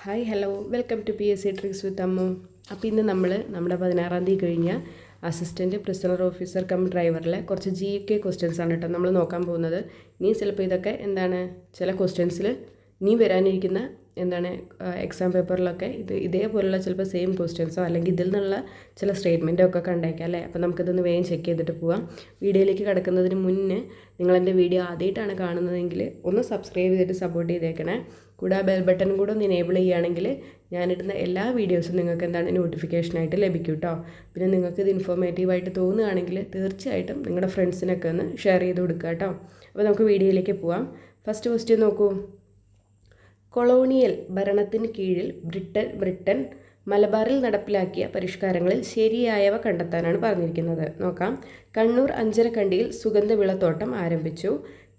Hi hello welcome to P S C tricks with Ammu അപ്പോൾ ഇന്ന് നമ്മൾ നമ്മുടെ പതിനാറാം തീയതി കഴിഞ്ഞ അസിസ്റ്റന്റ് പ്രിസണർ ഓഫീസർ കം ഡ്രൈവറിലെ കുറച്ച് ജി കെ ക്വസ്റ്റ്യൻസ് ആണ് കേട്ടോ നമ്മൾ നോക്കാൻ പോകുന്നത്. ഇനി ചിലപ്പോൾ ഇതൊക്കെ എന്താണ് ചില ക്വസ്റ്റ്യൻസിൽ ഇനി വരാനിരിക്കുന്ന എന്താണ് എക്സാം പേപ്പറിലൊക്കെ ഇത് ഇതേപോലുള്ള ചിലപ്പോൾ സെയിം ക്വസ്റ്റ്യൻസോ അല്ലെങ്കിൽ ഇതിൽ നിന്നുള്ള ചില സ്റ്റേറ്റ്മെന്റോ ഒക്കെ കണ്ടേക്കാം അല്ലേ? അപ്പോൾ നമുക്കിതൊന്ന് വേഗം ചെക്ക് ചെയ്തിട്ട് പോവാം. വീഡിയോയിലേക്ക് കിടക്കുന്നതിന് മുന്നേ നിങ്ങളെന്റെ വീഡിയോ ആദ്യമായിട്ടാണ് കാണുന്നതെങ്കിൽ ഒന്ന് സബ്സ്ക്രൈബ് ചെയ്തിട്ട് സപ്പോർട്ട് ചെയ്തേക്കണേ. കൂടെ ബെൽ ബട്ടൺ കൂടെ ഒന്ന് എനേബിൾ ചെയ്യുകയാണെങ്കിൽ ഞാനിടുന്ന എല്ലാ വീഡിയോസും നിങ്ങൾക്ക് എന്താണ് നോട്ടിഫിക്കേഷനായിട്ട് ലഭിക്കും കേട്ടോ പിന്നെ നിങ്ങൾക്ക് ഇത് ഇൻഫോർമേറ്റീവായിട്ട് തോന്നുകയാണെങ്കിൽ തീർച്ചയായിട്ടും നിങ്ങളുടെ ഫ്രണ്ട്സിനൊക്കെ ഒന്ന് ഷെയർ ചെയ്ത് കൊടുക്കുക കേട്ടോ അപ്പോൾ നമുക്ക് വീഡിയോയിലേക്ക് പോവാം. ഫസ്റ്റ് ക്വസ്റ്റ്യൻ നോക്കൂ. കൊളോണിയൽ ഭരണത്തിന് കീഴിൽ ബ്രിട്ടൻ ബ്രിട്ടൻ മലബാറിൽ നടപ്പിലാക്കിയ പരിഷ്കാരങ്ങളിൽ ശരിയായവ കണ്ടെത്താനാണ് പറഞ്ഞിരിക്കുന്നത്. നോക്കാം. കണ്ണൂർ അഞ്ചരക്കണ്ടിയിൽ സുഗന്ധവിളത്തോട്ടം ആരംഭിച്ചു.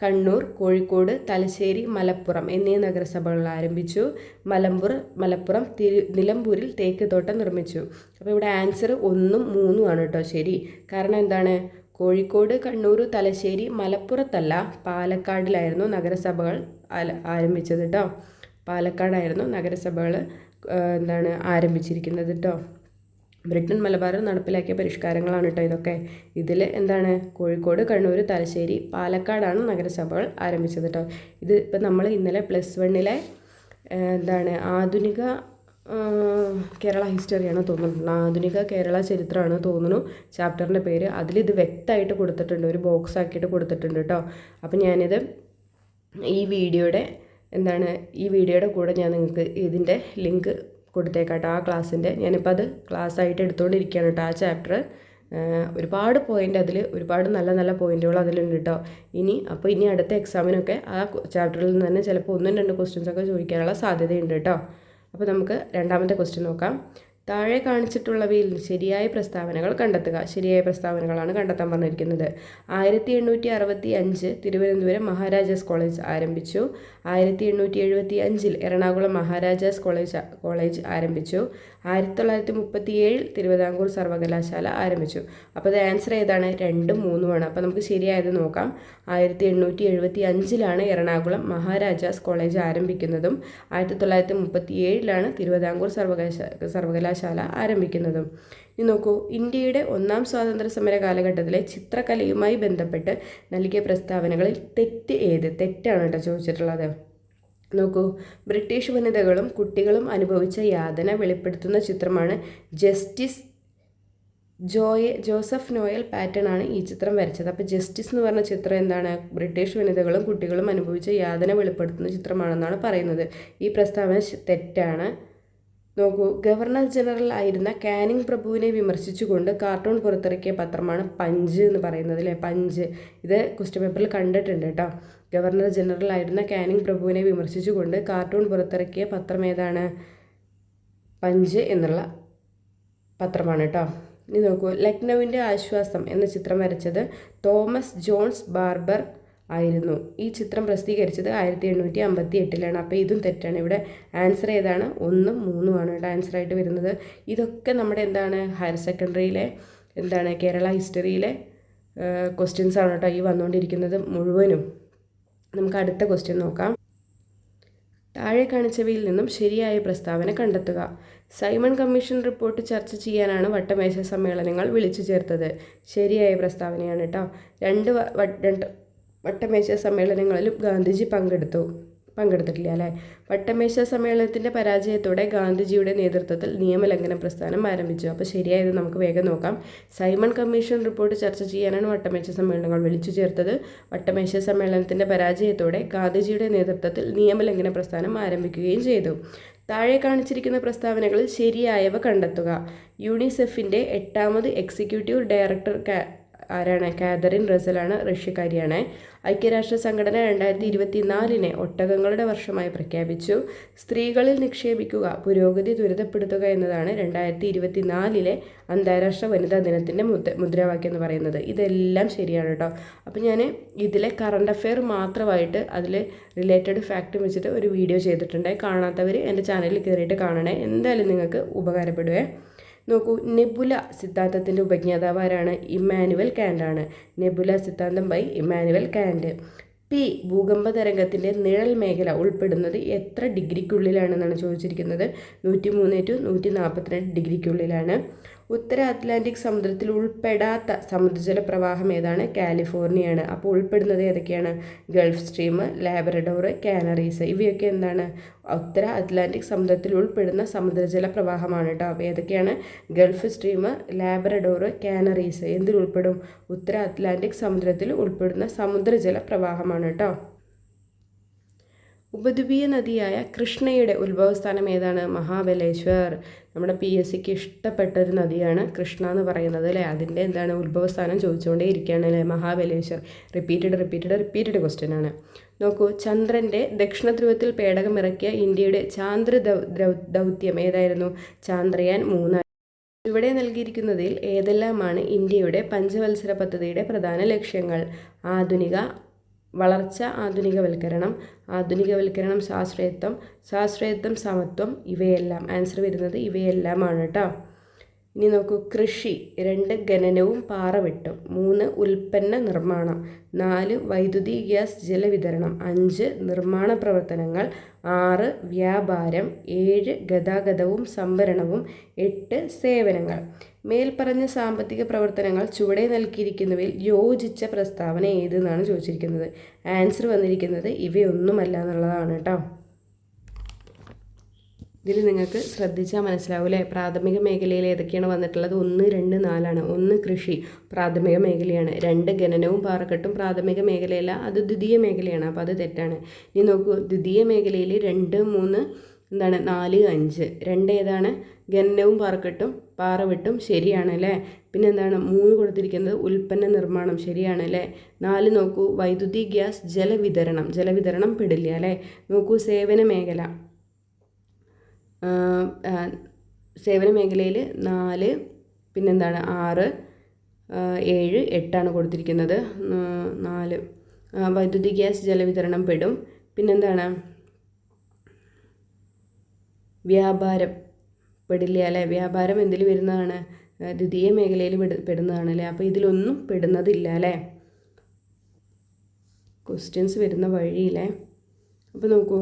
കണ്ണൂർ കോഴിക്കോട് തലശ്ശേരി മലപ്പുറം എന്നീ നഗരസഭകൾ ആരംഭിച്ചു. മലമ്പുറ മലപ്പുറം തിരു നിലമ്പൂരിൽ തേക്ക് തോട്ടം നിർമ്മിച്ചു. അപ്പോൾ ഇവിടെ ആൻസർ ഒന്നും മൂന്നും ആണ് കേട്ടോ ശരി. കാരണം എന്താണ്? കോഴിക്കോട് കണ്ണൂർ തലശ്ശേരി മലപ്പുറത്തല്ല പാലക്കാടിലായിരുന്നു നഗരസഭകൾ ആരംഭിച്ചത് കേട്ടോ. പാലക്കാടായിരുന്നു നഗരസഭകൾ എന്താണ് ആരംഭിച്ചിരിക്കുന്നത് കേട്ടോ. ബ്രിട്ടൻ മലബാറിൽ നടപ്പിലാക്കിയ പരിഷ്കാരങ്ങളാണ് കേട്ടോ ഇതൊക്കെ. ഇതിൽ എന്താണ്? കോഴിക്കോട് കണ്ണൂർ തലശ്ശേരി പാലക്കാടാണ് നഗരസഭകൾ ആരംഭിച്ചത് കേട്ടോ ഇത് ഇപ്പം നമ്മൾ ഇന്നലെ പ്ലസ് വണ്ണിലെ എന്താണ്? ആധുനിക കേരള ഹിസ്റ്ററിയാണ് തോന്നുന്നത് ആധുനിക കേരള ചരിത്രമാണ് തോന്നുന്നു ചാപ്റ്ററിന്റെ പേര്. അതിലിത് വ്യക്തമായിട്ട് കൊടുത്തിട്ടുണ്ട്. ഒരു ബോക്സ് ആക്കിയിട്ട് കൊടുത്തിട്ടുണ്ട് കേട്ടോ അപ്പം ഞാനിത് ഈ വീഡിയോയുടെ എന്താണ്? ഈ വീഡിയോയുടെ കൂടെ ഞാൻ നിങ്ങൾക്ക് ഇതിന്റെ ലിങ്ക് കൊടുത്തേക്കാട്ടോ. ആ ക്ലാസ്സിന്റെ ഞാനിപ്പോൾ അത് ക്ലാസ് ആയിട്ട് എടുത്തുകൊണ്ടിരിക്കുകയാണ് കേട്ടോ ആ ചാപ്റ്റർ ഒരുപാട് പോയിന്റ് അതിൽ ഒരുപാട് നല്ല നല്ല പോയിന്റുകൾ അതിലുണ്ട് കേട്ടോ. ഇനി അപ്പോൾ ഇനി അടുത്ത എക്സാമിനൊക്കെ ആ ചാപ്റ്ററിൽ നിന്ന് തന്നെ ചിലപ്പോൾ ഒന്നും രണ്ട് ക്വസ്റ്റ്യൻസ് ഒക്കെ ചോദിക്കാനുള്ള സാധ്യതയുണ്ട് കേട്ടോ. അപ്പോൾ നമുക്ക് രണ്ടാമത്തെ ക്വസ്റ്റ്യൻ നോക്കാം. താഴെ കാണിച്ചിട്ടുള്ളവയിൽ ശരിയായ പ്രസ്താവനകൾ കണ്ടെത്തുക. ശരിയായ പ്രസ്താവനകളാണ് കണ്ടെത്താൻ പറഞ്ഞിരിക്കുന്നത്. ആയിരത്തി എണ്ണൂറ്റി അറുപത്തി അഞ്ച് തിരുവനന്തപുരം മഹാരാജാസ് കോളേജ് ആരംഭിച്ചു. ആയിരത്തി എണ്ണൂറ്റി എഴുപത്തി അഞ്ചിൽ എറണാകുളം മഹാരാജാസ് കോളേജ് കോളേജ് ആരംഭിച്ചു. ആയിരത്തി തൊള്ളായിരത്തി മുപ്പത്തി ഏഴിൽ തിരുവിതാംകൂർ സർവകലാശാല ആരംഭിച്ചു. അപ്പോൾ അത് ആൻസർ ഏതാണ്? രണ്ടും മൂന്നുമാണ് അപ്പോൾ നമുക്ക് ശരിയായത് നോക്കാം. ആയിരത്തി എണ്ണൂറ്റി എഴുപത്തി അഞ്ചിലാണ് എറണാകുളം മഹാരാജാസ് കോളേജ് ആരംഭിക്കുന്നതും. ആയിരത്തി തൊള്ളായിരത്തി മുപ്പത്തി ഏഴിലാണ് തിരുവിതാംകൂർ സർവകലാശാല സർവകലാശാല ആരംഭിക്കുന്നതും. ഇനി നോക്കൂ. ഇന്ത്യയുടെ ഒന്നാം സ്വാതന്ത്ര്യ സമര കാലഘട്ടത്തിലെ ചിത്രകലയുമായി ബന്ധപ്പെട്ട് നൽകിയ പ്രസ്താവനകളിൽ തെറ്റ് ഏത്? തെറ്റാണ് കേട്ടോ ചോദിച്ചിട്ടുള്ളത്. നോക്കൂ. ബ്രിട്ടീഷ് വനിതകളും കുട്ടികളും അനുഭവിച്ച യാതന വെളിപ്പെടുത്തുന്ന ചിത്രമാണ് justice Joya Joseph Noel pattern ആണ് ഈ ചിത്രം വരച്ചത്. അപ്പോൾ ജസ്റ്റിസ് എന്ന് പറഞ്ഞ ചിത്രം എന്താണ്? ബ്രിട്ടീഷ് വനിതകളും കുട്ടികളും അനുഭവിച്ച യാതന വെളിപ്പെടുത്തുന്ന ചിത്രമാണെന്നാണ് പറയുന്നത്. ഈ പ്രസ്താവന തെറ്റാണ്. നോക്കൂ ഗവർണർ ജനറൽ ആയിരുന്ന കാനിങ് പ്രഭുവിനെ വിമർശിച്ചുകൊണ്ട് കാർട്ടൂൺ പുറത്തിറക്കിയ പത്രമാണ് പഞ്ച് എന്ന് പറയുന്നത് അല്ലേ? പഞ്ച്. ഇത് ക്വസ്റ്റ്യൻ പേപ്പറിൽ കണ്ടിട്ടുണ്ട് കേട്ടോ. ഗവർണർ ജനറൽ ആയിരുന്ന കാനിങ് പ്രഭുവിനെ വിമർശിച്ചുകൊണ്ട് കാർട്ടൂൺ പുറത്തിറക്കിയ പത്രം ഏതാണ്? പഞ്ച് എന്നുള്ള പത്രമാണ് കേട്ടോ. ഇനി നോക്കൂ ലക്നൗവിന്റെ ആശ്വാസം എന്ന ചിത്രം വരച്ചത് തോമസ് ജോൺസ് ബാർബർ ആയിരുന്നു. ഈ ചിത്രം പ്രസിദ്ധീകരിച്ചത് ആയിരത്തി എണ്ണൂറ്റി അമ്പത്തി എട്ടിലാണ് അപ്പോൾ ഇതും തെറ്റാണ്. ഇവിടെ ആൻസർ ഏതാണ്? ഒന്നും മൂന്നുമാണ് കേട്ടോ ആൻസറായിട്ട് വരുന്നത്. ഇതൊക്കെ നമ്മുടെ എന്താണ്? ഹയർ സെക്കൻഡറിയിലെ എന്താണ്? കേരള ഹിസ്റ്ററിയിലെ ക്വസ്റ്റ്യൻസ് ആണ് കേട്ടോ ഈ വന്നുകൊണ്ടിരിക്കുന്നത് മുഴുവനും. നമുക്ക് അടുത്ത ക്വസ്റ്റ്യൻ നോക്കാം. താഴെ കാണിച്ചവയിൽ നിന്നും ശരിയായ പ്രസ്താവന കണ്ടെത്തുക. സൈമൺ കമ്മീഷൻ റിപ്പോർട്ട് ചർച്ച ചെയ്യാനാണ് വട്ടമേശ സമ്മേളനങ്ങൾ വിളിച്ചു ചേർത്തത്. ശരിയായ പ്രസ്താവനയാണ് കേട്ടോ. രണ്ട് രണ്ട് വട്ടമേശ സമ്മേളനങ്ങളിലും ഗാന്ധിജി പങ്കെടുത്തു. പങ്കെടുത്തിട്ടില്ല അല്ലേ? വട്ടമേശ സമ്മേളനത്തിന്റെ പരാജയത്തോടെ ഗാന്ധിജിയുടെ നേതൃത്വത്തിൽ നിയമലംഘന പ്രസ്ഥാനം ആരംഭിച്ചു. അപ്പോൾ ശരിയായത് നമുക്ക് വേഗം നോക്കാം. സൈമൺ കമ്മീഷൻ റിപ്പോർട്ട് ചർച്ച ചെയ്യാനാണ് വട്ടമേശ സമ്മേളനങ്ങൾ വിളിച്ചു ചേർത്തത്. വട്ടമേശ സമ്മേളനത്തിന്റെ പരാജയത്തോടെ ഗാന്ധിജിയുടെ നേതൃത്വത്തിൽ നിയമലംഘന പ്രസ്ഥാനം ആരംഭിക്കുകയും ചെയ്തു. താഴെ കാണിച്ചിരിക്കുന്ന പ്രസ്താവനകളിൽ ശരിയായവ കണ്ടെത്തുക. യൂണിസെഫിന്റെ എട്ടാമത് എക്സിക്യൂട്ടീവ് ഡയറക്ടർ ആരാണ്? കാതറിൻ റസലാണ് റഷ്യക്കാരിയാണ്. ഐക്യരാഷ്ട്ര സംഘടന രണ്ടായിരത്തി ഇരുപത്തി നാലിനെ ഒട്ടകങ്ങളുടെ വർഷമായി പ്രഖ്യാപിച്ചു. സ്ത്രീകളിൽ നിക്ഷേപിക്കുക പുരോഗതി ത്വരിതപ്പെടുത്തുക എന്നതാണ് രണ്ടായിരത്തി ഇരുപത്തി നാലിലെ അന്താരാഷ്ട്ര വനിതാ ദിനത്തിന്റെ മുദ്ര മുദ്രാവാക്യം എന്ന് പറയുന്നത്. ഇതെല്ലാം ശരിയാണ് കേട്ടോ. അപ്പോൾ ഞാൻ ഇതിലെ കറണ്ട് അഫെയർ മാത്രമായിട്ട് അതിൽ റിലേറ്റഡ് ഫാക്റ്റ് വെച്ചിട്ട് ഒരു വീഡിയോ ചെയ്തിട്ടുണ്ട്. കാണാത്തവർ എന്റെ ചാനലിൽ കയറിയിട്ട് കാണണേ. എന്തായാലും നിങ്ങൾക്ക് ഉപകാരപ്പെടുവേ. നോക്കൂ നെബുല സിദ്ധാന്തത്തിന്റെ ഉപജ്ഞാതാവ് ആരാണ് ഇമ്മാനുവൽ കാൻഡാണ് നെബുല സിദ്ധാന്തം ബൈ ഇമ്മാനുവൽ കാൻഡ് പി ഭൂകമ്പ തരംഗത്തിന്റെ നിഴൽ മേഖല ഉൾപ്പെടുന്നത് എത്ര ഡിഗ്രിക്കുള്ളിലാണെന്നാണ് ചോദിച്ചിരിക്കുന്നത്? നൂറ്റി മൂന്ന് ടു നൂറ്റി നാൽപ്പത്തിരണ്ട് ഡിഗ്രിക്കുള്ളിലാണ്. ഉത്തര അറ്റ്ലാന്റിക് സമുദ്രത്തിൽ ഉൾപ്പെടാത്ത സമുദ്രജല പ്രവാഹം ഏതാണ്? കാലിഫോർണിയയാണ് അപ്പോൾ ഉൾപ്പെടുന്നത് ഏതൊക്കെയാണ്? Gulf Stream Labrador Canaries. ഇവയൊക്കെ എന്താണ്? ഉത്തര അറ്റ്ലാന്റിക് സമുദ്രത്തിൽ ഉൾപ്പെടുന്ന സമുദ്രജല പ്രവാഹമാണ് കേട്ടോ അപ്പോൾ ഏതൊക്കെയാണ്? Gulf Stream Labrador Canaries. എന്തിൽ ഉൾപ്പെടും? ഉത്തര അറ്റ്ലാന്റിക് സമുദ്രത്തിൽ ഉൾപ്പെടുന്ന സമുദ്രജല പ്രവാഹമാണ് കേട്ടോ ഉപദ്വീപീയ നദിയായ കൃഷ്ണയുടെ ഉത്ഭവസ്ഥാനം ഏതാണ്? മഹാബലേശ്വർ. നമ്മുടെ പി എസ് സിക്ക് ഇഷ്ടപ്പെട്ട ഒരു നദിയാണ് കൃഷ്ണ എന്ന് പറയുന്നത് അല്ലേ? അതിന്റെ എന്താണ് ഉത്ഭവസ്ഥാനം ചോദിച്ചുകൊണ്ടേ ഇരിക്കുകയാണ് അല്ലേ? Mahabaleshwar. Repeated repeated repeated question ആണ്. നോക്കൂ ചന്ദ്രന്റെ ദക്ഷിണ ധ്രുവത്തിൽ പേടകം ഇറക്കിയ ഇന്ത്യയുടെ ചാന്ദ്ര ദൗത്യം ഏതായിരുന്നു? ചാന്ദ്രയാൻ മൂന്ന് ഇവിടെ നൽകിയിരിക്കുന്നതിൽ ഏതെല്ലാമാണ് ഇന്ത്യയുടെ പഞ്ചവത്സര പദ്ധതിയുടെ പ്രധാന ലക്ഷ്യങ്ങൾ? ആധുനിക വളർച്ച ആധുനികവൽക്കരണം ആധുനികവൽക്കരണം ശാസ്ത്രീയത്വം ശാസ്ത്രീയത്വം സമത്വം ഇവയെല്ലാം ആൻസർ വരുന്നത് ഇവയെല്ലാമാണ് കേട്ടോ ഇനി നോക്കൂ കൃഷി. രണ്ട് ഖനനവും പാറവെട്ടും മൂന്ന് ഉൽപ്പന്ന നിർമ്മാണം. നാല് വൈദ്യുതി ഗ്യാസ് ജലവിതരണം. അഞ്ച് നിർമ്മാണ പ്രവർത്തനങ്ങൾ. ആറ് വ്യാപാരം. ഏഴ് ഗതാഗതവും സംഭരണവും. എട്ട് സേവനങ്ങൾ. മേൽപ്പറഞ്ഞ സാമ്പത്തിക പ്രവർത്തനങ്ങൾ ചുവടെ നൽകിയിരിക്കുന്നവയിൽ യോജിച്ച പ്രസ്താവന ഏതെന്നാണ് ചോദിച്ചിരിക്കുന്നത്? ആൻസർ വന്നിരിക്കുന്നത് ഇവയൊന്നുമല്ല എന്നുള്ളതാണ് കേട്ടോ. ഇതിൽ നിങ്ങൾക്ക് ശ്രദ്ധിച്ചാൽ മനസ്സിലാവും മനസ്സിലാവില്ലേ പ്രാഥമിക മേഖലയിൽ ഏതൊക്കെയാണ് വന്നിട്ടുള്ളത്? ഒന്ന് രണ്ട് നാലാണ്. ഒന്ന് കൃഷി പ്രാഥമിക മേഖലയാണ്. രണ്ട് ഖനനവും പാറക്കെട്ടും പ്രാഥമിക മേഖലയല്ല അത് ദ്വിതീയ മേഖലയാണ്. അപ്പോൾ അത് തെറ്റാണ്. ഇനി നോക്കൂ ദ്വിതീയ മേഖലയിൽ രണ്ട് മൂന്ന് എന്താണ്? നാല് അഞ്ച്. രണ്ട് ഏതാണ്? ഖനനവും പാറക്കെട്ടും പാറ വിട്ടും ശരിയാണ് അല്ലേ? പിന്നെ എന്താണ്? മൂന്ന് കൊടുത്തിരിക്കുന്നത് ഉൽപ്പന്ന നിർമ്മാണം ശരിയാണ് അല്ലേ? നാല് നോക്കൂ വൈദ്യുതി ഗ്യാസ് ജലവിതരണം. ജലവിതരണം പെടില്ല അല്ലേ? നോക്കൂ സേവന മേഖല. സേവന മേഖലയിൽ നാല് പിന്നെന്താണ് ആറ് ഏഴ് എട്ടാണ് കൊടുത്തിരിക്കുന്നത്. നാല്. വൈദ്യുതി ഗ്യാസ് ജലവിതരണം പെടും. പിന്നെന്താണ്? വ്യാപാരം പെടില്ല അല്ലേ? വ്യാപാരം എന്തിൽ വരുന്നതാണ്? ദ്വിതീയ മേഖലയിൽ പെടുന്നതാണ് അല്ലേ അപ്പോൾ ഇതിലൊന്നും പെടുന്നതില്ല അല്ലേ? ക്വസ്റ്റ്യൻസ് വരുന്ന വഴിയില്ലേ അപ്പോൾ നോക്കൂ.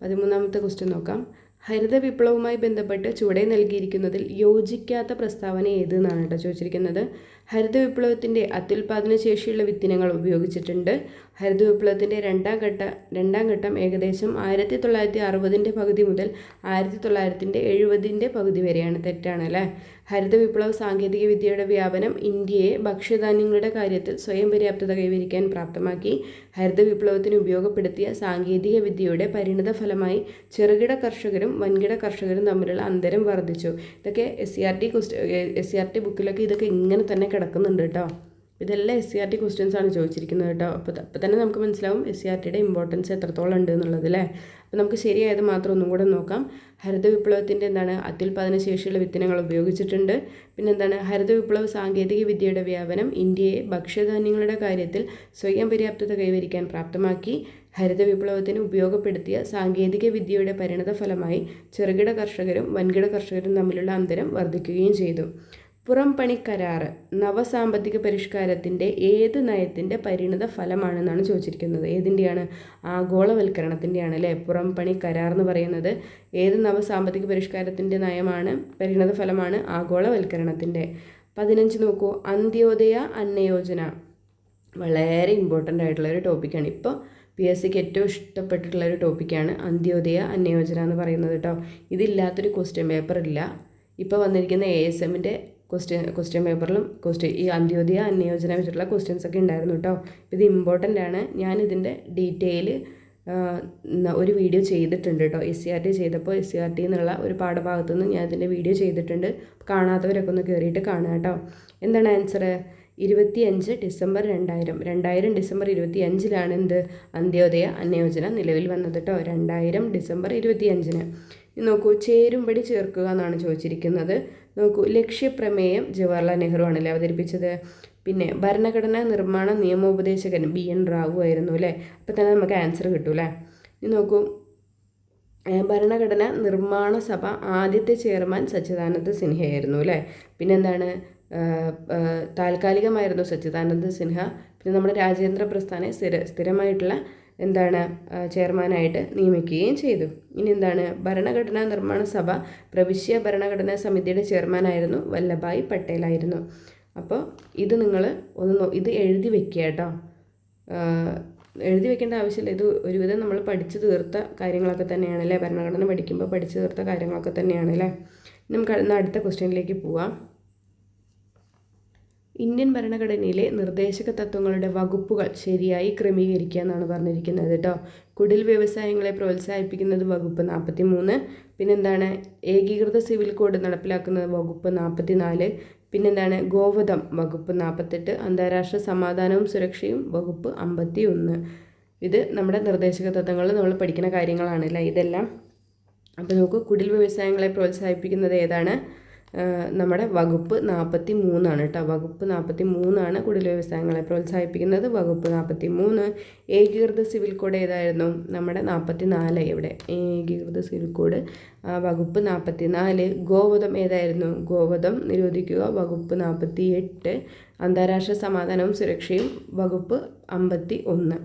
പതിമൂന്നാമത്തെ ക്വസ്റ്റ്യൻ നോക്കാം. ഹരിത വിപ്ലവവുമായി ബന്ധപ്പെട്ട് ചുവടെ നൽകിയിരിക്കുന്നതിൽ യോജിക്കാത്ത പ്രസ്താവന ഏതെന്നാണ് കേട്ടോ ചോദിച്ചിരിക്കുന്നത്. ഹരിത വിപ്ലവത്തിന്റെ അത്യുൽപാദന ശേഷിയുള്ള വിത്തിനങ്ങൾ ഉപയോഗിച്ചിട്ടുണ്ട്. ഹരിത വിപ്ലവത്തിന്റെ രണ്ടാം ഘട്ട രണ്ടാം ഘട്ടം ഏകദേശം ആയിരത്തി തൊള്ളായിരത്തി അറുപതിന്റെ പകുതി മുതൽ ആയിരത്തി തൊള്ളായിരത്തിന്റെ എഴുപതിന്റെ പകുതി വരെയാണ് തെറ്റാണ് അല്ലേ? ഹരിത വിപ്ലവ സാങ്കേതിക വിദ്യയുടെ വ്യാപനം ഇന്ത്യയെ ഭക്ഷ്യധാന്യങ്ങളുടെ കാര്യത്തിൽ സ്വയം പര്യാപ്തത കൈവരിക്കാൻ പ്രാപ്തമാക്കി ഹരിത വിപ്ലവത്തിന് ഉപയോഗപ്പെടുത്തിയ സാങ്കേതിക വിദ്യയുടെ പരിണിത ഫലമായി ചെറുകിട കർഷകരും വൻകിട കർഷകരും തമ്മിലുള്ള അന്തരം വർദ്ധിച്ചു. ഇതൊക്കെ S C R T S C R T ബുക്കിലൊക്കെ ഇതൊക്കെ ഇങ്ങനെ തന്നെ കിടക്കുന്നുണ്ട് കേട്ടോ. ഇതെല്ലാം S C R T questions ആണ് ചോദിച്ചിരിക്കുന്നത് കേട്ടോ. അപ്പോൾ അപ്പോൾ തന്നെ നമുക്ക് മനസ്സിലാവും എസ് സി ആർ ടിയുടെ ഇമ്പോർട്ടൻസ് എത്രത്തോളം ഉണ്ട് എന്നുള്ളത് അല്ലേ അപ്പോൾ നമുക്ക് ശരിയായത് മാത്രം ഒന്നും കൂടെ നോക്കാം. ഹരിത വിപ്ലവത്തിന്റെ എന്താണ്? അത്യുൽപാദന ശേഷിയുള്ള വിത്തനങ്ങൾ ഉപയോഗിച്ചിട്ടുണ്ട്. പിന്നെ എന്താണ്? ഹരിത വിപ്ലവ സാങ്കേതിക വിദ്യയുടെ വ്യാപനം ഇന്ത്യയെ ഭക്ഷ്യധാന്യങ്ങളുടെ കാര്യത്തിൽ സ്വയം പര്യാപ്തത കൈവരിക്കാൻ പ്രാപ്തമാക്കി. ഹരിത വിപ്ലവത്തിന് ഉപയോഗപ്പെടുത്തിയ സാങ്കേതിക വിദ്യയുടെ പരിണത ഫലമായി ചെറുകിട കർഷകരും വൻകിട കർഷകരും തമ്മിലുള്ള അന്തരം വർദ്ധിക്കുകയും ചെയ്തു. പുറംപണി കരാറ് നവസാമ്പത്തിക പരിഷ്കാരത്തിന്റെ ഏത് നയത്തിന്റെ പരിണിത ഫലമാണെന്നാണ് ചോദിച്ചിരിക്കുന്നത്. ഏതിന്റെയാണ് ആഗോളവൽക്കരണത്തിന്റെയാണ് അല്ലേ? പുറംപണി കരാർ എന്ന് പറയുന്നത് ഏത് നവസാമ്പത്തിക പരിഷ്കാരത്തിന്റെ നയമാണ് പരിണിത ഫലമാണ് ആഗോളവൽക്കരണത്തിന്റെ പതിനഞ്ച് നോക്കൂ. അന്ത്യോദയ അന്നയോജന വളരെ ഇമ്പോർട്ടന്റ് ആയിട്ടുള്ള ഒരു ടോപ്പിക്കാണ്. ഇപ്പോൾ പി എസ് സിക്ക് ഏറ്റവും ഇഷ്ടപ്പെട്ടിട്ടുള്ള ഒരു ടോപ്പിക്കാണ് അന്ത്യോദയ അന്നയോജന എന്ന് പറയുന്നത് കേട്ടോ. ഇതില്ലാത്തൊരു ക്വസ്റ്റ്യൻ പേപ്പർ ഇല്ല. ഇപ്പോൾ വന്നിരിക്കുന്ന എ എസ് എമ്മിന്റെ ക്വസ്റ്റ്യൻ ക്വസ്റ്റ്യൻ പേപ്പറിലും ക്വസ്റ്റ്യൻ ഈ അന്ത്യോദയ അന്യോജന വെച്ചിട്ടുള്ള ക്വസ്റ്റ്യൻസ് ഒക്കെ ഉണ്ടായിരുന്നു കേട്ടോ. ഇത് ഇമ്പോർട്ടന്റ് ആണ്. ഞാൻ ഇതിന്റെ ഡീറ്റെയിൽ ഒരു വീഡിയോ ചെയ്തിട്ടുണ്ട് കേട്ടോ. എസ് സി ആർ ടി ചെയ്തപ്പോൾ എസ് സി ആർ ടി എന്നുള്ള ഒരു പാഠഭാഗത്തു നിന്ന് ഞാൻ ഇതിന്റെ വീഡിയോ ചെയ്തിട്ടുണ്ട് കാണാത്തവരൊക്കെ ഒന്ന് കയറിയിട്ട് കാണുക കേട്ടോ. എന്താണ് ആൻസർ ഇരുപത്തിയഞ്ച് ഡിസംബർ രണ്ടായിരം. രണ്ടായിരം ഡിസംബർ ഇരുപത്തി അഞ്ചിലാണ് എന്ത്? അന്ത്യോദയ അന്യോജന നിലവിൽ വന്നത് കേട്ടോ. രണ്ടായിരം ഡിസംബർ ഇരുപത്തിയഞ്ചിന്. നോക്കൂ ചേരുംപടി ചേർക്കുക എന്നാണ് ചോദിച്ചിരിക്കുന്നത്. നോക്കൂ ലക്ഷ്യപ്രമേയം ജവഹർലാൽ നെഹ്റു ആണല്ലേ അവതരിപ്പിച്ചത്. പിന്നെ ഭരണഘടനാ നിർമ്മാണ നിയമോപദേശകൻ ബി എൻ റാവു ആയിരുന്നു അല്ലേ? അപ്പോൾ തന്നെ നമുക്ക് ആൻസർ കിട്ടും അല്ലേ? ഇനി നോക്കൂ ഭരണഘടന നിർമ്മാണ സഭ ആദ്യത്തെ ചെയർമാൻ സച്ചിദാനന്ദ സിൻഹ സിൻഹയായിരുന്നു അല്ലേ? പിന്നെന്താണ്? താൽക്കാലികമായിരുന്നു സച്ചിദാനന്ദ സിൻഹ. പിന്നെ നമ്മുടെ രാജേന്ദ്ര പ്രസ്ഥാനെ സ്ഥിര സ്ഥിരമായിട്ടുള്ള എന്താണ് ചെയർമാനായിട്ട് നിയമിക്കുകയും ചെയ്തു. ഇനി എന്താണ് ഭരണഘടനാ നിർമ്മാണ സഭ പ്രവിശ്യ ഭരണഘടനാ സമിതിയുടെ ചെയർമാനായിരുന്നു വല്ലഭായ് പട്ടേലായിരുന്നു. അപ്പോൾ ഇത് നിങ്ങൾ ഒന്ന് ഇത് എഴുതി വെക്കുക കേട്ടോ. എഴുതി വെക്കേണ്ട ആവശ്യമില്ല. ഇത് ഒരുവിധം നമ്മൾ പഠിച്ചു തീർത്ത കാര്യങ്ങളൊക്കെ തന്നെയാണ് അല്ലേ? ഭരണഘടന പഠിക്കുമ്പോൾ പഠിച്ചു തീർത്ത കാര്യങ്ങളൊക്കെ തന്നെയാണ് അല്ലേ? നമുക്ക് അടുത്ത ക്വസ്റ്റ്യനിലേക്ക് പോവാം. ഇന്ത്യൻ ഭരണഘടനയിലെ നിർദ്ദേശക തത്വങ്ങളുടെ വകുപ്പുകൾ ശരിയായി ക്രമീകരിക്കുക എന്നാണ് പറഞ്ഞിരിക്കുന്നത് കേട്ടോ. കുടിൽ വ്യവസായങ്ങളെ പ്രോത്സാഹിപ്പിക്കുന്നത് വകുപ്പ് നാൽപ്പത്തി മൂന്ന് പിന്നെന്താണ് ഏകീകൃത സിവിൽ കോഡ് നടപ്പിലാക്കുന്നത് വകുപ്പ് നാൽപ്പത്തി നാല് പിന്നെന്താണ് ഗോവധം വകുപ്പ് നാൽപ്പത്തെട്ട് അന്താരാഷ്ട്ര സമാധാനവും സുരക്ഷയും വകുപ്പ് അമ്പത്തി ഒന്ന് ഇത് നമ്മുടെ നിർദ്ദേശക തത്വങ്ങളിൽ നമ്മൾ പഠിക്കുന്ന കാര്യങ്ങളാണ് അല്ലേ ഇതെല്ലാം? അപ്പോൾ നമുക്ക് കുടിൽ വ്യവസായങ്ങളെ പ്രോത്സാഹിപ്പിക്കുന്നത് ഏതാണ്? നമ്മുടെ വകുപ്പ് നാൽപ്പത്തി മൂന്നാണ് കേട്ടോ. വകുപ്പ് നാൽപ്പത്തി മൂന്നാണ് കുടിൽ വ്യവസായങ്ങളെ പ്രോത്സാഹിപ്പിക്കുന്നത്. വകുപ്പ് നാൽപ്പത്തി മൂന്ന് ഏകീകൃത സിവിൽ കോഡ് ഏതായിരുന്നു? നമ്മുടെ നാൽപ്പത്തി നാല് ഇവിടെ ഏകീകൃത സിവിൽ കോഡ്. വകുപ്പ് നാൽപ്പത്തി നാല് ഗോവധം ഏതായിരുന്നു? ഗോവധം നിരോധിക്കുക. വകുപ്പ് നാൽപ്പത്തി എട്ട് അന്താരാഷ്ട്ര സമാധാനവും സുരക്ഷയും. വകുപ്പ് അമ്പത്തി ഒന്ന്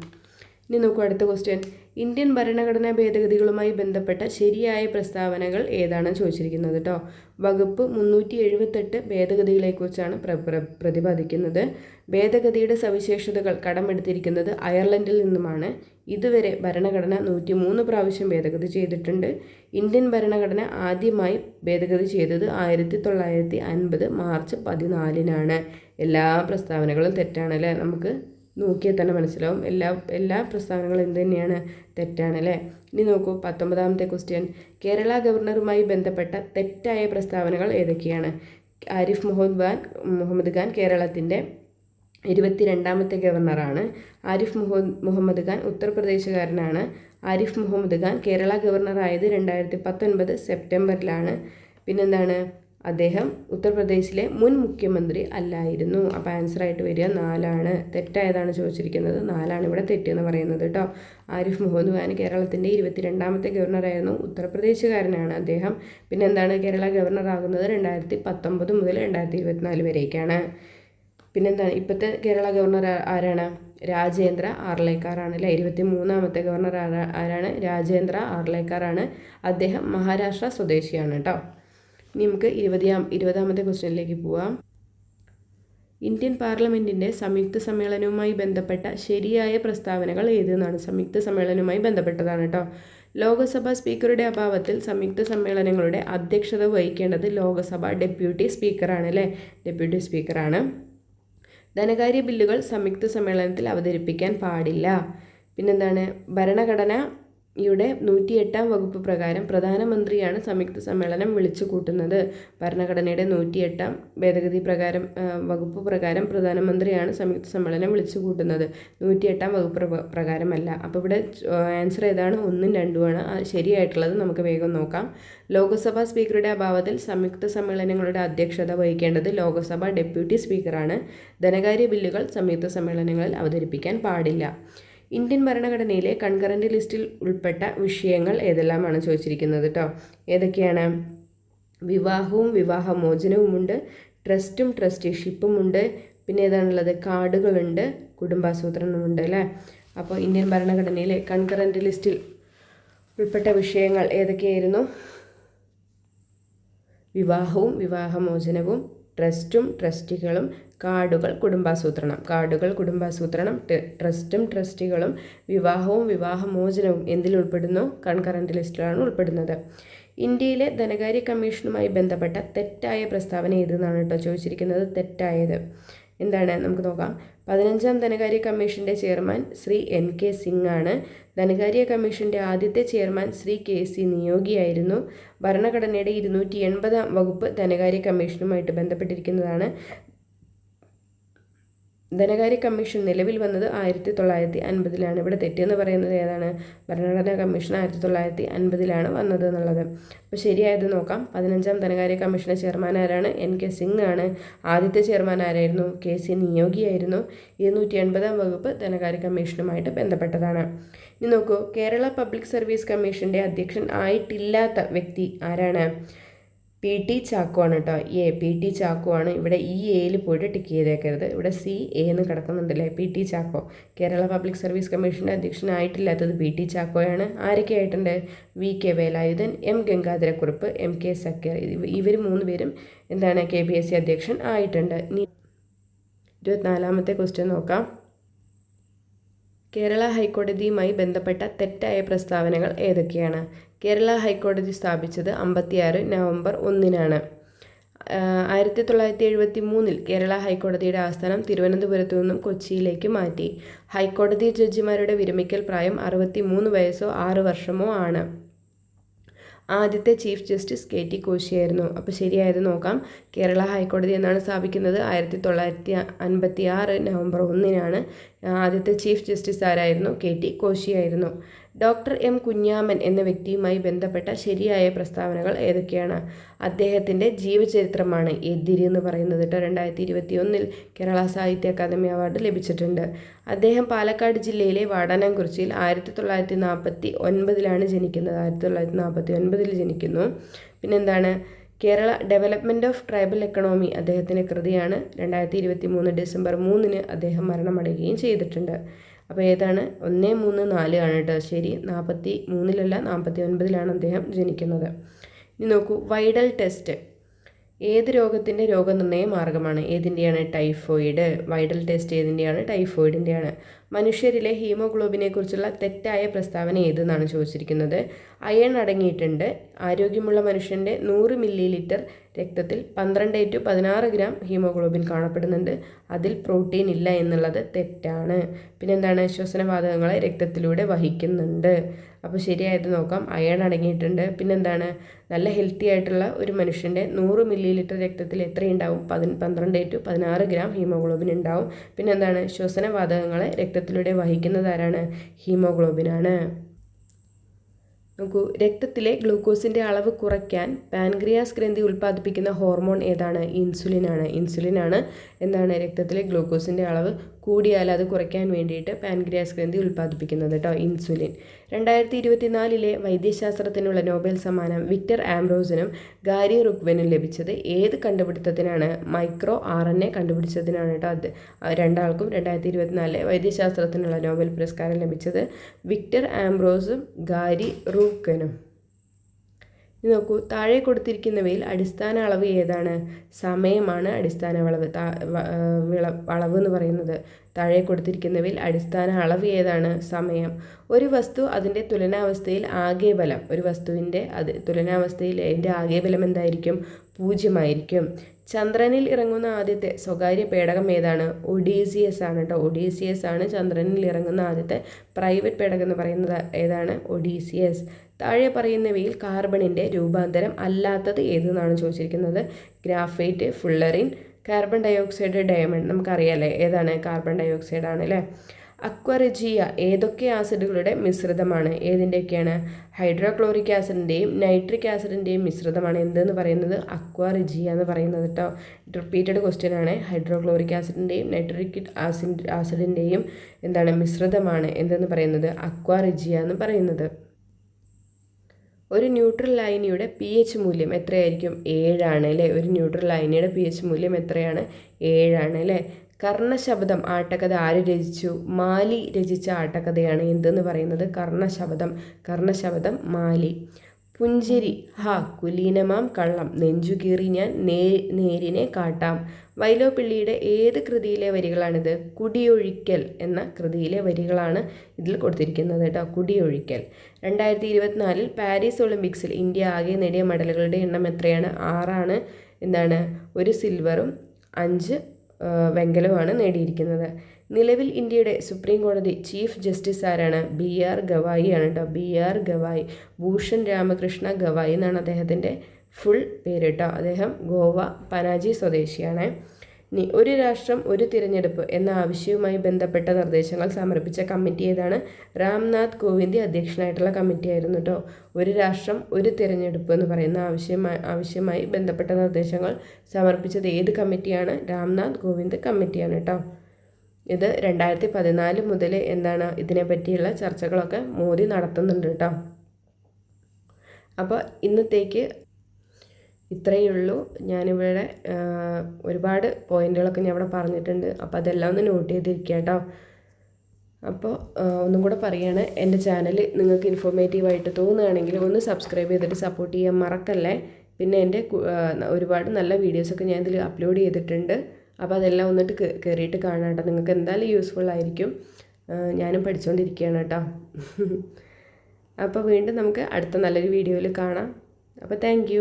ഇനി നോക്കൂ അടുത്ത ക്വസ്റ്റ്യൻ ഇന്ത്യൻ ഭരണഘടനാ ഭേദഗതികളുമായി ബന്ധപ്പെട്ട ശരിയായ പ്രസ്താവനകൾ ഏതാണ് ചോദിച്ചിരിക്കുന്നത് കേട്ടോ വകുപ്പ് മുന്നൂറ്റി എഴുപത്തെട്ട് ഭേദഗതികളെക്കുറിച്ചാണ് പ്ര പ്ര പ്രതിപാദിക്കുന്നത്. ഭേദഗതിയുടെ സവിശേഷതകൾ കടമെടുത്തിരിക്കുന്നത് അയർലൻഡിൽ നിന്നുമാണ്. ഇതുവരെ ഭരണഘടന നൂറ്റി മൂന്ന് പ്രാവശ്യം ഭേദഗതി ചെയ്തിട്ടുണ്ട്. ഇന്ത്യൻ ഭരണഘടന ആദ്യമായി ഭേദഗതി ചെയ്തത് ആയിരത്തി തൊള്ളായിരത്തി അൻപത് മാർച്ച് പതിനാലിനാണ്. എല്ലാ പ്രസ്താവനകളും തെറ്റാണല്ലേ നമുക്ക്? നോക്കിയാൽ തന്നെ മനസ്സിലാവും. എല്ലാ എല്ലാ പ്രസ്താവനകളും എന്ത് തന്നെയാണ്? തെറ്റാണ് അല്ലേ ഇനി നോക്കൂ പത്തൊമ്പതാമത്തെ ക്വസ്റ്റ്യൻ കേരള ഗവർണറുമായി ബന്ധപ്പെട്ട തെറ്റായ പ്രസ്താവനകൾ ഏതൊക്കെയാണ്? ആരിഫ് മുഹമ്മദ് ഖാൻ മുഹമ്മദ് ഖാൻ കേരളത്തിന്റെ ഇരുപത്തിരണ്ടാമത്തെ ഗവർണറാണ്. ആരിഫ് മുഹമ്മദ് മുഹമ്മദ് ഖാൻ ഉത്തർപ്രദേശുകാരനാണ്. ആരിഫ് മുഹമ്മദ് ഖാൻ കേരള ഗവർണറായത് രണ്ടായിരത്തി പത്തൊൻപത് സെപ്റ്റംബറിലാണ്. പിന്നെന്താണ്? അദ്ദേഹം ഉത്തർപ്രദേശിലെ മുൻ മുഖ്യമന്ത്രി അല്ലായിരുന്നു. അപ്പോൾ ആൻസറായിട്ട് വരിക നാലാണ്. തെറ്റായതാണ് ചോദിച്ചിരിക്കുന്നത്. നാലാണ് ഇവിടെ തെറ്റെന്ന് പറയുന്നത് കേട്ടോ ആരിഫ് മുഹമ്മദ് ഖാൻ കേരളത്തിന്റെ ഇരുപത്തിരണ്ടാമത്തെ ഗവർണറായിരുന്നു ഉത്തർപ്രദേശുകാരനാണ് അദ്ദേഹം. പിന്നെ എന്താണ് കേരള ഗവർണർ ആകുന്നത്? രണ്ടായിരത്തി പത്തൊമ്പത് മുതൽ രണ്ടായിരത്തി ഇരുപത്തിനാല് വരേക്കാണ് പിന്നെന്താണ് ഇപ്പോഴത്തെ കേരള ഗവർണർ ആരാണ്? രാജേന്ദ്ര ആർലേക്കാറാണ് അല്ലേ? ഇരുപത്തി മൂന്നാമത്തെ ഗവർണർ ആരാണ്? രാജേന്ദ്ര ആർലേക്കാറാണ് അദ്ദേഹം മഹാരാഷ്ട്ര സ്വദേശിയാണ് കേട്ടോ ഇനി നമുക്ക് ഇരുപതാം ഇരുപതാമത്തെ ക്വസ്റ്റ്യനിലേക്ക് പോവാം. ഇന്ത്യൻ പാർലമെന്റിന്റെ സംയുക്ത സമ്മേളനവുമായി ബന്ധപ്പെട്ട ശരിയായ പ്രസ്താവനകൾ ഏതെന്നാണ്? സംയുക്ത സമ്മേളനവുമായി ബന്ധപ്പെട്ടതാണ് കേട്ടോ ലോകസഭാ സ്പീക്കറുടെ അഭാവത്തിൽ സംയുക്ത സമ്മേളനങ്ങളുടെ അധ്യക്ഷത വഹിക്കേണ്ടത് ലോകസഭ ഡെപ്യൂട്ടി സ്പീക്കറാണ് അല്ലേ ഡെപ്യൂട്ടി സ്പീക്കറാണ്. ധനകാര്യ ബില്ലുകൾ സംയുക്ത സമ്മേളനത്തിൽ അവതരിപ്പിക്കാൻ പാടില്ല. പിന്നെന്താണ്? ഭരണഘടന യുടെ നൂറ്റിയെട്ടാം വകുപ്പ് പ്രകാരം പ്രധാനമന്ത്രിയാണ് സംയുക്ത സമ്മേളനം വിളിച്ചു കൂട്ടുന്നത്. ഭരണഘടനയുടെ നൂറ്റിയെട്ടാം ഭേദഗതി പ്രകാരം വകുപ്പ് പ്രകാരം പ്രധാനമന്ത്രിയാണ് സംയുക്ത സമ്മേളനം വിളിച്ചു കൂട്ടുന്നത്. നൂറ്റിയെട്ടാം വകുപ്പ് പ്രകാരമല്ല. അപ്പോൾ ഇവിടെ ആൻസർ ഏതാണ്? ഒന്നും രണ്ടുമാണ് ശരിയായിട്ടുള്ളത് നമുക്ക് വേഗം നോക്കാം. ലോക്സഭാ സ്പീക്കറുടെ അഭാവത്തിൽ സംയുക്ത സമ്മേളനങ്ങളുടെ അധ്യക്ഷത വഹിക്കേണ്ടത് ലോക്സഭ ഡെപ്യൂട്ടി സ്പീക്കറാണ്. ധനകാര്യ ബില്ലുകൾ സംയുക്ത സമ്മേളനങ്ങളിൽ അവതരിപ്പിക്കാൻ പാടില്ല. ഇന്ത്യൻ ഭരണഘടനയിലെ കൺകറന്റ് ലിസ്റ്റിൽ ഉൾപ്പെട്ട വിഷയങ്ങൾ ഏതെല്ലാമാണ് ചോദിച്ചിരിക്കുന്നത് കേട്ടോ ഏതൊക്കെയാണ്? വിവാഹവും വിവാഹമോചനവുമുണ്ട്. ട്രസ്റ്റും ട്രസ്റ്റിഷിപ്പും ഉണ്ട് പിന്നെ ഏതാണുള്ളത്? കാർഡുകളുണ്ട്. കുടുംബാസൂത്രണമുണ്ട് അല്ലേ? അപ്പോൾ ഇന്ത്യൻ ഭരണഘടനയിലെ കൺകറന്റ് ലിസ്റ്റിൽ ഉൾപ്പെട്ട വിഷയങ്ങൾ ഏതൊക്കെയായിരുന്നു? വിവാഹവും വിവാഹമോചനവും ട്രസ്റ്റും ട്രസ്റ്റികളും കാർഡുകൾ കുടുംബാസൂത്രണം. കാർഡുകൾ കുടുംബാസൂത്രണം ട്രസ്റ്റും ട്രസ്റ്റികളും വിവാഹവും വിവാഹമോചനവും എന്തിൽ ഉൾപ്പെടുന്നു? കൺകറന്റ് ലിസ്റ്റിലാണ് ഉൾപ്പെടുന്നത്. ഇന്ത്യയിലെ ധനകാര്യ കമ്മീഷനുമായി ബന്ധപ്പെട്ട തെറ്റായ പ്രസ്താവന ഏതെന്നാണ് കേട്ടോ ചോദിച്ചിരിക്കുന്നത്? തെറ്റായത്. എന്താണ്? നമുക്ക് നോക്കാം. പതിനഞ്ചാം ധനകാര്യ കമ്മീഷന്റെ chairman Shri N K Singh ആണ് ധനകാര്യ കമ്മീഷന്റെ ആദ്യത്തെ ചെയർമാൻ ശ്രീ കെ സി നിയോഗിയായിരുന്നു. ഭരണഘടനയുടെ ഇരുന്നൂറ്റി എൺപതാം വകുപ്പ് ധനകാര്യ കമ്മീഷനുമായിട്ട് ബന്ധപ്പെട്ടിരിക്കുന്നതാണ്. ധനകാര്യ കമ്മീഷൻ നിലവിൽ വന്നത് ആയിരത്തി തൊള്ളായിരത്തി അൻപതിലാണ് ഇവിടെ തെറ്റെന്ന് പറയുന്നത് ഏതാണ്? ഭരണഘടനാ കമ്മീഷൻ ആയിരത്തി തൊള്ളായിരത്തി അൻപതിലാണ് വന്നത് എന്നുള്ളത്. അപ്പോൾ ശരിയായത് നോക്കാം. പതിനഞ്ചാം ധനകാര്യ കമ്മീഷന്റെ ചെയർമാൻ ആരാണ്? എൻ കെ സിംഗ് ആണ്. ആദ്യത്തെ ചെയർമാൻ ആരായിരുന്നു? കെ സി നിയോഗിയായിരുന്നു ഇരുന്നൂറ്റി എൺപതാം വകുപ്പ് ധനകാര്യ കമ്മീഷനുമായിട്ട് ബന്ധപ്പെട്ടതാണ്. ഇനി നോക്കൂ. കേരള പബ്ലിക് സർവീസ് കമ്മീഷന്റെ അധ്യക്ഷൻ ആയിട്ടില്ലാത്ത വ്യക്തി ആരാണ്? പി ടി ചാക്കോ ആണ് കേട്ടോ എ പി ടി ചാക്കോ ആണ് ഇവിടെ ഈ എയിൽ പോയിട്ട് ടിക്ക് ചെയ്തേക്കരുത്. ഇവിടെ സി എ എന്ന് കിടക്കുന്നുണ്ടല്ലേ? P T Chacko. Kerala public service കമ്മീഷന്റെ അധ്യക്ഷനായിട്ടില്ലാത്തത് പി ടി ചാക്കോയാണ്. ആരൊക്കെ ആയിട്ടുണ്ട്? V K Velayudhan M Gangadharakurup M K Sakkar. ഇവർ മൂന്ന് പേരും എന്താണ് കെ പി എസ് സി അധ്യക്ഷൻ ആയിട്ടുണ്ട്. ഇരുപത്തിനാലാമത്തെ ക്വസ്റ്റ്യൻ നോക്കാം. കേരള ഹൈക്കോടതിയുമായി ബന്ധപ്പെട്ട തെറ്റായ പ്രസ്താവനകൾ ഏതൊക്കെയാണ്? കേരള ഹൈക്കോടതി സ്ഥാപിച്ചത് അമ്പത്തിയാറ് നവംബർ ഒന്നിനാണ്. ആയിരത്തി തൊള്ളായിരത്തി എഴുപത്തി മൂന്നിൽ കേരള ഹൈക്കോടതിയുടെ ആസ്ഥാനം തിരുവനന്തപുരത്തു നിന്നും കൊച്ചിയിലേക്ക് മാറ്റി. ഹൈക്കോടതി ജഡ്ജിമാരുടെ വിരമിക്കൽ പ്രായം അറുപത്തി മൂന്ന് വയസ്സോ ആറ് വർഷമോ ആണ്. ആദ്യത്തെ ചീഫ് ജസ്റ്റിസ് കെ ടി കോശിയായിരുന്നു. അപ്പോൾ ശരിയായത് നോക്കാം. കേരള ഹൈക്കോടതി എന്നാണ് സ്ഥാപിക്കുന്നത്. ആയിരത്തി തൊള്ളായിരത്തി അൻപത്തി ആറ് നവംബർ ഒന്നിനാണ് ആദ്യത്തെ ചീഫ് ജസ്റ്റിസ് ആരായിരുന്നു? കെ ടി കോശിയായിരുന്നു. ഡോക്ടർ എം കുഞ്ഞാമൻ എന്ന വ്യക്തിയുമായി ബന്ധപ്പെട്ട ശരിയായ പ്രസ്താവനകൾ ഏതൊക്കെയാണ്? അദ്ദേഹത്തിന്റെ ജീവചരിത്രമാണ് എതിരി എന്ന് പറയുന്നത് കേട്ടോ. രണ്ടായിരത്തി ഇരുപത്തി ഒന്നിൽ കേരള സാഹിത്യ അക്കാദമി അവാർഡ് ലഭിച്ചിട്ടുണ്ട്. അദ്ദേഹം പാലക്കാട് ജില്ലയിലെ വാടാനാംകുറിച്ചിയിൽ ആയിരത്തി തൊള്ളായിരത്തി നാൽപ്പത്തി ഒൻപതിലാണ് ജനിക്കുന്നത്. ആയിരത്തി തൊള്ളായിരത്തി നാൽപ്പത്തി ഒൻപതിൽ ജനിക്കുന്നു. പിന്നെന്താണ്? Kerala development of tribal economy അദ്ദേഹത്തിന്റെ കൃതിയാണ്. രണ്ടായിരത്തി ഇരുപത്തി മൂന്ന് ഡിസംബർ മൂന്നിന് അദ്ദേഹം മരണമടയുകയും ചെയ്തിട്ടുണ്ട്. അപ്പോൾ ഏതാണ്? ഒന്ന് മൂന്ന് നാല് ആണ് കേട്ടോ ശരി. നാൽപ്പത്തി മൂന്നിലല്ല നാൽപ്പത്തി ഒൻപതിലാണ് അദ്ദേഹം ജനിക്കുന്നത്. ഇനി നോക്കൂ. Widal test. ഏത് രോഗത്തിന്റെ രോഗനിർണയ മാർഗമാണ്? ഏതിന്റെയാണ് ടൈഫോയിഡ്? വൈഡൽ ടെസ്റ്റ് ഏതിന്റെയാണ് ടൈഫോയിഡിന്റെയാണ്? മനുഷ്യരിലെ ഹീമോഗ്ലോബിനെ കുറിച്ചുള്ള തെറ്റായ പ്രസ്താവന ഏതെന്നാണ് ചോദിച്ചിരിക്കുന്നത്? അയൺ അടങ്ങിയിട്ടുണ്ട്. ആരോഗ്യമുള്ള മനുഷ്യന്റെ നൂറ് മില്ലി ലിറ്റർ രക്തത്തിൽ പന്ത്രണ്ട് ടു പതിനാറ് ഗ്രാം ഹീമോഗ്ലോബിൻ കാണപ്പെടുന്നുണ്ട്. അതിൽ പ്രോട്ടീൻ ഇല്ല എന്നുള്ളത് തെറ്റാണ്. പിന്നെന്താണ്? ശ്വസനവാതകങ്ങളെ രക്തത്തിലൂടെ വഹിക്കുന്നുണ്ട്. അപ്പോൾ ശരിയായത് നോക്കാം. അയൺ അടങ്ങിയിട്ടുണ്ട്. പിന്നെന്താണ്? നല്ല ഹെൽത്തി ആയിട്ടുള്ള ഒരു മനുഷ്യന്റെ നൂറ് മില്ലി ലിറ്റർ രക്തത്തിൽ എത്രയുണ്ടാവും? പതി പന്ത്രണ്ട് ടു പതിനാറ് ഗ്രാം ഹീമോഗ്ലോബിൻ ഉണ്ടാവും. പിന്നെന്താണ്? ശ്വസനവാതകങ്ങളെ രക്തത്തിലൂടെ വഹിക്കുന്നത് ആരാണ്? ഹീമോഗ്ലോബിനാണ് നോക്കൂ രക്തത്തിലെ ഗ്ലൂക്കോസിന്റെ അളവ് കുറയ്ക്കാൻ പാൻക്രിയാസ് ഗ്രന്ഥി ഉൽപ്പാദിപ്പിക്കുന്ന ഹോർമോൺ ഏതാണ്? ഇൻസുലിനാണ് ഇൻസുലിനാണ് എന്താണ് രക്തത്തിലെ ഗ്ലൂക്കോസിന്റെ അളവ് കൂടിയാൽ അത് കുറയ്ക്കാൻ വേണ്ടിയിട്ട് പാൻക്രിയാസ് ഗ്രന്ഥി ഉൽപ്പാദിപ്പിക്കുന്നത് കേട്ടോ ഇൻസുലിൻ രണ്ടായിരത്തി ഇരുപത്തിനാലിലെ വൈദ്യശാസ്ത്രത്തിനുള്ള നോബൽ സമ്മാനം വിക്ടർ ആംബ്രോസിനും ഗാരി റുക്വനും ലഭിച്ചത്. ഏത് കണ്ടുപിടുത്തത്തിനാണ്? മൈക്രോ ആർ എൻ എ കണ്ടുപിടിച്ചതിനാണ് കേട്ടോ അത്. രണ്ടാൾക്കും രണ്ടായിരത്തി ഇരുപത്തിനാലിലെ വൈദ്യശാസ്ത്രത്തിനുള്ള നോബൽ പുരസ്കാരം ലഭിച്ചത് വിക്ടർ ആംബ്രോസും ഗാരി റൂക്കനും നോക്കൂ താഴെ കൊടുത്തിരിക്കുന്നവയിൽ അടിസ്ഥാന അളവ് ഏതാണ്? സമയമാണ് അടിസ്ഥാന വളവ്. വിള അളവ് എന്ന് പറയുന്നത്. താഴെ കൊടുത്തിരിക്കുന്നവയിൽ അടിസ്ഥാന അളവ് ഏതാണ്? സമയം. ഒരു വസ്തു അതിന്റെ തുലനാവസ്ഥയിൽ ആകെ ബലം. ഒരു വസ്തുവിന്റെ അത് തുലനാവസ്ഥയിൽ അതിന്റെ ആകെ ബലം എന്തായിരിക്കും? പൂജ്യമായിരിക്കും. ചന്ദ്രനിൽ ഇറങ്ങുന്ന ആദ്യത്തെ സ്വകാര്യ പേടകം ഏതാണ്? ഒഡീസിയസ് ആണ് കേട്ടോ. ഒഡീസിയസ് ആണ് ചന്ദ്രനിൽ ഇറങ്ങുന്ന ആദ്യത്തെ പ്രൈവറ്റ് പേടകം എന്ന് പറയുന്നത് ഏതാണ്? ഒഡീസിയസ്. താഴെ പറയുന്നവയിൽ കാർബണിന്റെ രൂപാന്തരം അല്ലാത്തത് ഏതെന്നാണ് ചോദിച്ചിരിക്കുന്നത്? Graphite fullerene carbon dioxide diamond. നമുക്കറിയാമല്ലേ ഏതാണ് കാർബൺ ഡയോക്സൈഡ് ആണ് അല്ലേ? അക്വറിജിയ ഏതൊക്കെ ആസിഡുകളുടെ മിശ്രിതമാണ്? ഏതിന്റെയൊക്കെയാണ്? ഹൈഡ്രോക്ലോറിക് ആസിഡിന്റെയും നൈട്രിക് ആസിഡിന്റെയും മിശ്രിതമാണ്. എന്തെന്ന് പറയുന്നത്? അക്വാറിജിയ എന്ന് പറയുന്നത് കേട്ടോ. റിപ്പീറ്റഡ് ക്വസ്റ്റ്യൻ ആണ്. ഹൈഡ്രോക്ലോറിക് ആസിഡിന്റെയും നൈട്രിക് ആസിഡ് ആസിഡിന്റെയും എന്താണ് മിശ്രിതമാണ് എന്തെന്ന് പറയുന്നത്? അക്വാറിജിയ എന്ന് പറയുന്നത്. ഒരു ന്യൂട്രൽ ലൈനിയുടെ പി എച്ച് മൂല്യം എത്രയായിരിക്കും? ഏഴാണ് അല്ലേ? ഒരു ന്യൂട്രൽ ലൈനിയുടെ പി എച്ച് മൂല്യം എത്രയാണ്? ഏഴാണ് അല്ലേ? കർണശബ്ദം ആട്ടക്കഥ ആര് രചിച്ചു? മാലി രചിച്ച ആട്ടക്കഥയാണ് എന്തെന്ന് പറയുന്നത്? കർണശബ്ദം. കർണശബ്ദം മാലി. പുഞ്ചിരി. ഹാ കുലീനമാം കള്ളം. നെഞ്ചുകീറി ഞാൻ നേ നേരിനെ കാട്ടാം. വൈലോപ്പിള്ളിയുടെ ഏത് കൃതിയിലെ വരികളാണിത്? കുടിയൊഴിക്കൽ എന്ന കൃതിയിലെ വരികളാണ് ഇതിൽ കൊടുത്തിരിക്കുന്നത് കേട്ടോ. കുടിയൊഴിക്കൽ. രണ്ടായിരത്തി ഇരുപത്തിനാലിൽ പാരീസ് ഒളിമ്പിക്സിൽ ഇന്ത്യ ആകെ നേടിയ മെഡലുകളുടെ എണ്ണം എത്രയാണ്? ആറാണ്. എന്താണ്? ഒരു സിൽവറും അഞ്ച് വെങ്കലവുമാണ് നേടിയിരിക്കുന്നത്. നിലവിൽ ഇന്ത്യയുടെ സുപ്രീം കോടതി ചീഫ് ജസ്റ്റിസ് ആരാണ്? ബി ആർ ഗവായി ആണ് കേട്ടോ ബി ആർ ഗവായി ഭൂഷൺ രാമകൃഷ്ണ ഗവായി എന്നാണ് അദ്ദേഹത്തിന്റെ ഫുൾ പേര് കേട്ടോ അദ്ദേഹം ഗോവ പനാജി സ്വദേശിയാണ്. ഒരു രാഷ്ട്രം ഒരു തിരഞ്ഞെടുപ്പ് എന്ന ആവശ്യവുമായി ബന്ധപ്പെട്ട നിർദ്ദേശങ്ങൾ സമർപ്പിച്ച കമ്മിറ്റി ഏതാണ്? രാംനാഥ് കോവിന്ദ് അധ്യക്ഷനായിട്ടുള്ള കമ്മിറ്റി ആയിരുന്നു കേട്ടോ ഒരു രാഷ്ട്രം ഒരു തിരഞ്ഞെടുപ്പ് എന്ന് പറയുന്ന ആവശ്യമായി ആവശ്യമായി ബന്ധപ്പെട്ട നിർദ്ദേശങ്ങൾ സമർപ്പിച്ചത് ഏത് കമ്മിറ്റിയാണ്? രാംനാഥ് കോവിന്ദ് കമ്മിറ്റിയാണ് കേട്ടോ ഇത് രണ്ടായിരത്തി പതിനാല് മുതൽ എന്താണ് ഇതിനെപ്പറ്റിയുള്ള ചർച്ചകളൊക്കെ മോദി നടത്തുന്നുണ്ട് കേട്ടോ അപ്പോൾ ഇന്നത്തേക്ക് ഇത്രയേ ഉള്ളൂ. ഞാനിവിടെ ഒരുപാട് പോയിന്റുകളൊക്കെ ഞാൻ ഇവിടെ പറഞ്ഞിട്ടുണ്ട്. അപ്പോൾ അതെല്ലാം ഒന്ന് നോട്ട് ചെയ്തിരിക്കുക കേട്ടോ അപ്പോൾ ഒന്നും കൂടെ പറയുകയാണ് എന്റെ ചാനൽ നിങ്ങൾക്ക് ഇൻഫോർമേറ്റീവായിട്ട് തോന്നുകയാണെങ്കിൽ ഒന്ന് സബ്സ്ക്രൈബ് ചെയ്തിട്ട് സപ്പോർട്ട് ചെയ്യാൻ മറക്കല്ലേ? പിന്നെ എന്റെ ഒരുപാട് നല്ല വീഡിയോസൊക്കെ ഞാൻ ഇതിൽ അപ്ലോഡ് ചെയ്തിട്ടുണ്ട്. അപ്പോൾ അതെല്ലാം ഒന്നിട്ട് കയറിയിട്ട് കാണാം കേട്ടോ നിങ്ങൾക്ക് എന്തായാലും യൂസ്ഫുൾ ആയിരിക്കും. ഞാനും പഠിച്ചുകൊണ്ടിരിക്കുകയാണ് കേട്ടോ. അപ്പോൾ വീണ്ടും നമുക്ക് അടുത്ത നല്ലൊരു വീഡിയോയിൽ കാണാം. അപ്പോൾ താങ്ക്